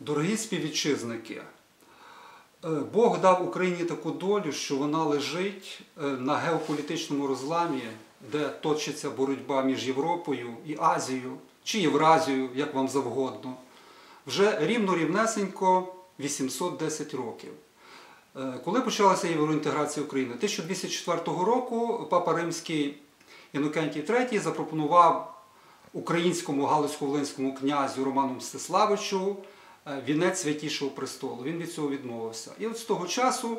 Дорогі співвітчизники, е, Бог дав Україні таку долю, що вона лежить е, на геополітичному розламі, де точиться боротьба між Європою і Азією, чи Євразією, як вам завгодно, вже рівно рівнесенько 810 років. Е, Коли почалася євроінтеграція України? 1204 року Папа Римський Інокентій III запропонував українському галицько-волинському князю Роману Мстиславичу вінець святішого престолу. Він від цього відмовився. І от з того часу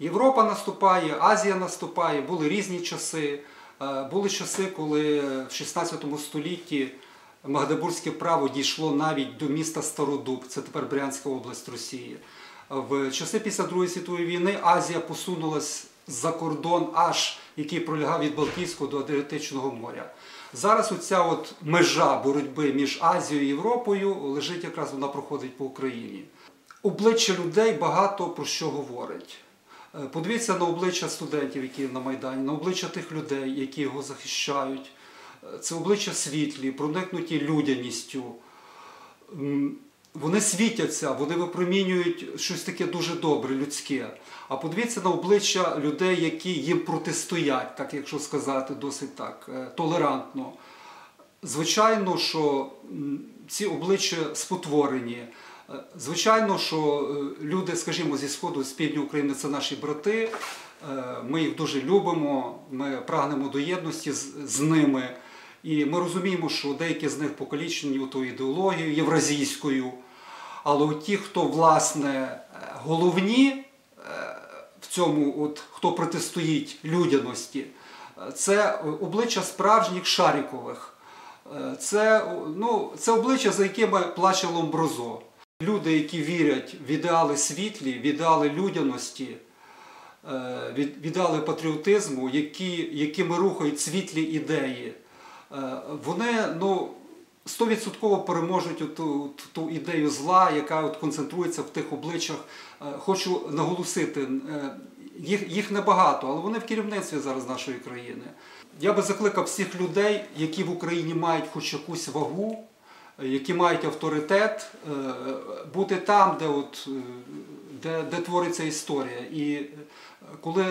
Європа наступає, Азія наступає, були різні часи. Е, Були часи, коли в 16 столітті Магдебурзьке право дійшло навіть до міста Стародуб, це тепер Брянська область Росії. В часи після Другої світової війни Азія посунулась за кордон, аж який пролягав від Балтійського до Адриатичного моря. Зараз оця от межа боротьби між Азією і Європою лежить якраз вона проходить по Україні. Обличчя людей багато про що говорить. Е, Подивіться на обличчя студентів, які на Майдані, на обличчя тих людей, які його захищають. Е, Це обличчя світлі, проникнуті людяністю. Вони світяться, вони випромінюють щось таке дуже добре, людське. А подивіться на обличчя людей, які їм протистоять, так якщо сказати, досить так е, толерантно. Звичайно, що ці обличчя спотворені. Е, Звичайно, що е, люди, скажімо, зі сходу, з півдня України це наші брати. Ми їх дуже любимо, ми прагнемо до єдності з, з ними. І ми розуміємо, що деякі з них покалічені тою ідеологією євразійською. Але ті, хто власне е, головні е, в цьому, от, хто протистоїть людяності, е, це обличчя справжніх шарікових. Це, ну, це обличчя, за якими плаче Ломброзо. Люди, які вірять в ідеали світлі, в ідеали людяності, в ідеали патріотизму, які, якими рухають світлі ідеї, вони ну, 100% переможуть ту, ту ідею зла, яка от концентрується в тих обличчях. Е, Хочу наголосити, е, їх, їх небагато, але вони в керівництві зараз нашої країни. Я би закликав всіх людей, які в Україні мають хоч якусь вагу, е, які мають авторитет, е, бути там, де, от, е, де, де твориться історія. І е, коли,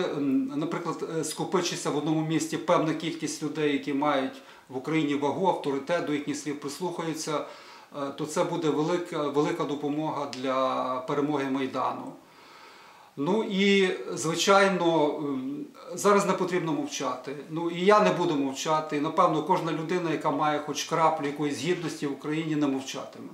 наприклад, е, скопичиться в одному місті певна кількість людей, які мають в Україні вагу, авторитет, до їхніх слів прислухаються, е, то це буде велика, велика допомога для перемоги Майдану. Ну і звичайно, зараз не потрібно мовчати. Ну і я не буду мовчати. Напевно, кожна людина, яка має хоч краплю якоїсь гідності в Україні, не мовчатиме.